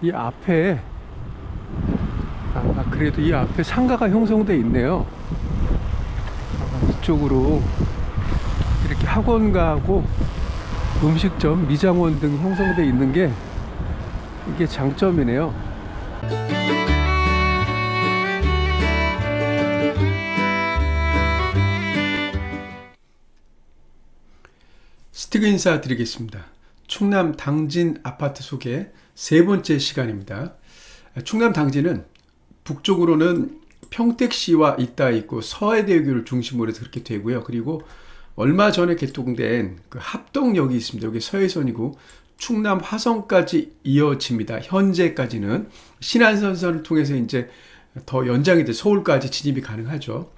이 앞에 아, 그래도 이 앞에 상가가 형성돼 있네요. 아, 이쪽으로 이렇게 학원가하고 음식점, 미장원 등 형성돼 있는 게 이게 장점이네요. 스티그 인사 드리겠습니다. 충남 당진 아파트 소개 세 번째 시간입니다. 충남 당진은 북쪽으로는 평택시와 있다 있고 서해대교를 중심으로 해서 그렇게 되고요. 그리고 얼마 전에 개통된 그 합동역이 있습니다. 여기 서해선이고 충남 화성까지 이어집니다. 현재까지는 신안선선을 통해서 이제 더 연장이 돼 서울까지 진입이 가능하죠.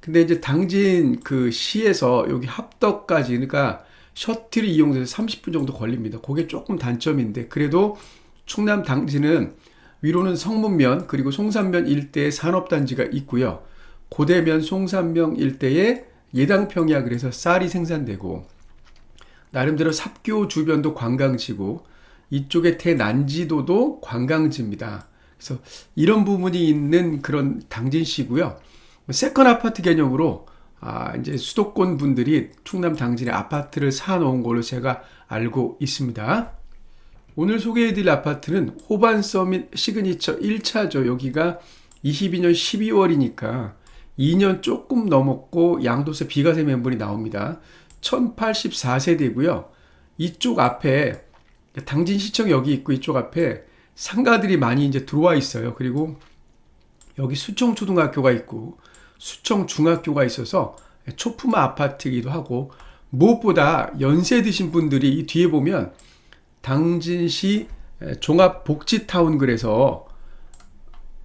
근데 이제 당진 그 시에서 여기 합덕까지 그러니까 셔틀이 이용돼서 30분 정도 걸립니다. 그게 조금 단점인데 그래도 충남 당진은 위로는 성문면 그리고 송산면 일대에 산업단지가 있고요. 고대면 송산면 일대에 예당평야 그래서 쌀이 생산되고 나름대로 삽교 주변도 관광지고 이쪽에 대난지도도 관광지입니다. 그래서 이런 부분이 있는 그런 당진시고요. 세컨 아파트 개념으로 아, 이제 수도권 분들이 충남 당진에 아파트를 사놓은 걸로 제가 알고 있습니다. 오늘 소개해드릴 아파트는 호반 서밋 시그니처 1차죠. 여기가 22년 12월이니까 2년 조금 넘었고 양도세 비과세 면분이 나옵니다. 1084세대고요. 이쪽 앞에 당진 시청 여기 있고 이쪽 앞에 상가들이 많이 이제 들어와 있어요. 그리고 여기 수청 초등학교가 있고 수청 중학교가 있어서 초품화 아파트이기도 하고 무엇보다 연세 드신 분들이 이 뒤에 보면 당진시 종합복지타운 그래서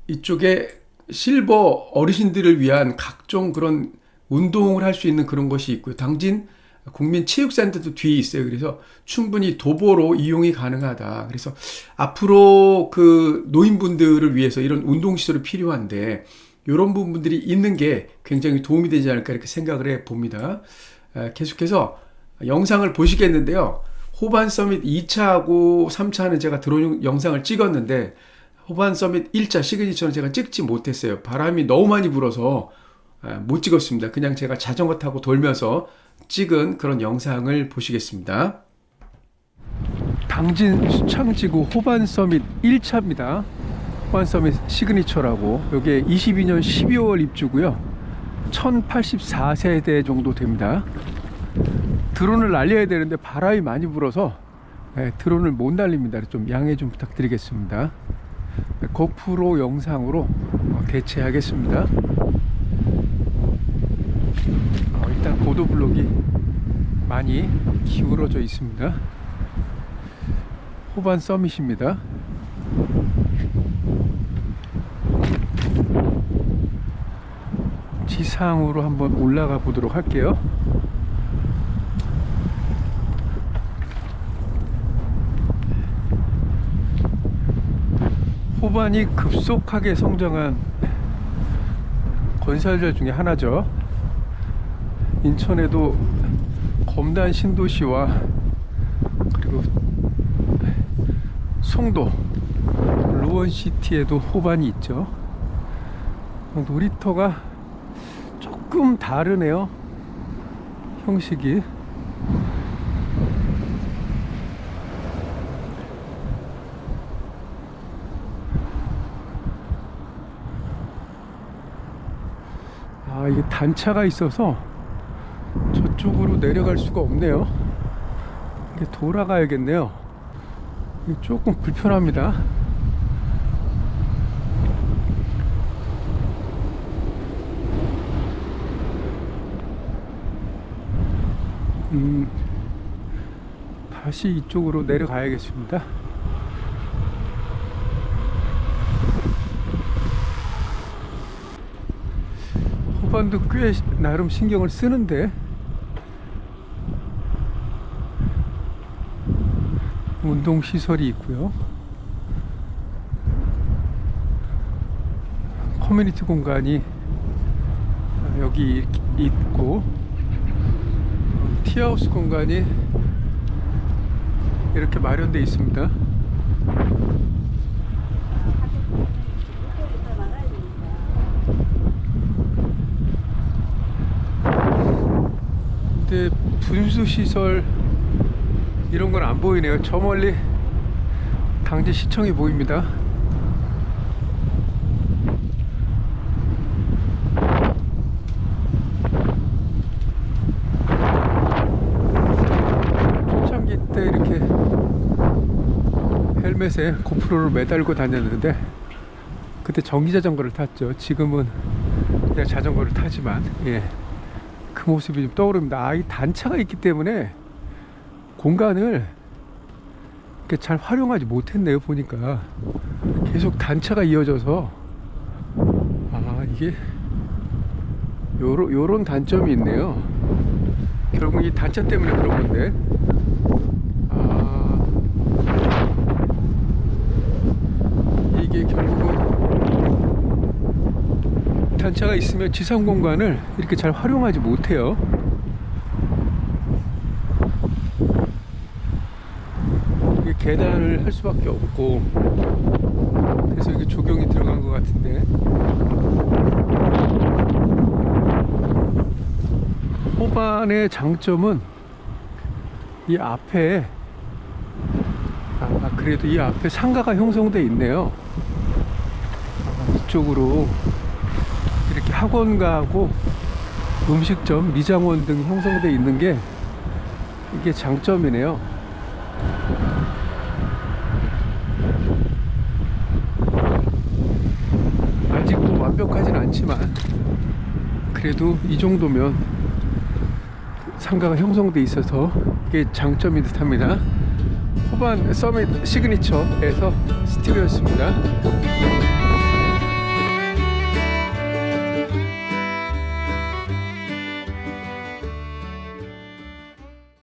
이쪽에 실버 어르신들을 위한 각종 그런 운동을 할 수 있는 그런 것이 있고요. 당진 국민체육센터도 뒤에 있어요. 그래서 충분히 도보로 이용이 가능하다. 그래서 앞으로 그 노인분들을 위해서 이런 운동시설이 필요한데 이런 부분들이 있는 게 굉장히 도움이 되지 않을까 이렇게 생각을 해 봅니다. 계속해서 영상을 보시겠는데요. 호반 서밋 2차하고 3차는 제가 드론 영상을 찍었는데 호반 서밋 1차 시그니처는 제가 찍지 못했어요. 바람이 너무 많이 불어서 못 찍었습니다. 그냥 제가 자전거 타고 돌면서 찍은 그런 영상을 보시겠습니다. 당진 수창지구 호반 서밋 1차입니다. 호반 서밋 시그니처라고 여기에 22년 12월 입주고요. 1084세대 정도 됩니다. 드론을 날려야 되는데 바람이 많이 불어서 네, 드론을 못 날립니다. 좀 양해 좀 부탁드리겠습니다. 네, 고프로 영상으로 어, 대체하겠습니다. 어, 일단 보도 블록이 많이 기울어져 있습니다. 호반 서밋입니다. 지상으로 한번 올라가 보도록 할게요. 호반이 급속하게 성장한 건설들 중에 하나죠. 인천에도 검단 신도시와 그리고 송도 루원시티에도 호반이 있죠. 놀이터가 조금 다르네요. 형식이. 아, 이게 단차가 있어서 저쪽으로 내려갈 수가 없네요. 이게 돌아가야겠네요. 조금 불편합니다. 음, 다시 이쪽으로 내려가야겠습니다. 호반도 꽤 나름 신경을 쓰는데 운동 시설이 있고요. 커뮤니티 공간이 여기 있고 티하우스 공간이 이렇게 마련되어 있습니다. 분수 시설 이런 건 안 보이네요. 저 멀리 당진 시청이 보입니다. 초창기 때 이렇게 헬멧에 고프로를 매달고 다녔는데 그때 전기 자전거를 탔죠. 지금은 그냥 자전거를 타지만 예. 그 모습이 좀 떠오릅니다. 아, 이 단차가 있기 때문에 공간을 이렇게 잘 활용하지 못했네요. 보니까 계속 단차가 이어져서 아 이게 요런 요런 단점이 있네요. 결국 이 단차 때문에 그런 건데 아 이게 결국은 단차가 있으면 지상 공간을 이렇게 잘 활용하지 못해요. 이게 계단을 할 수밖에 없고 그래서 이게 조경이 들어간 것 같은데 호반의 장점은 이 앞에 아 그래도 이 앞에 상가가 형성돼 있네요. 아, 이쪽으로 학원가하고 음식점, 미장원 등 형성돼 있는 게 이게 장점이네요. 아직도 완벽하진 않지만 그래도 이 정도면 상가가 형성돼 있어서 이게 장점인 듯합니다. 호반 서밋 시그니처에서 스티브였습니다.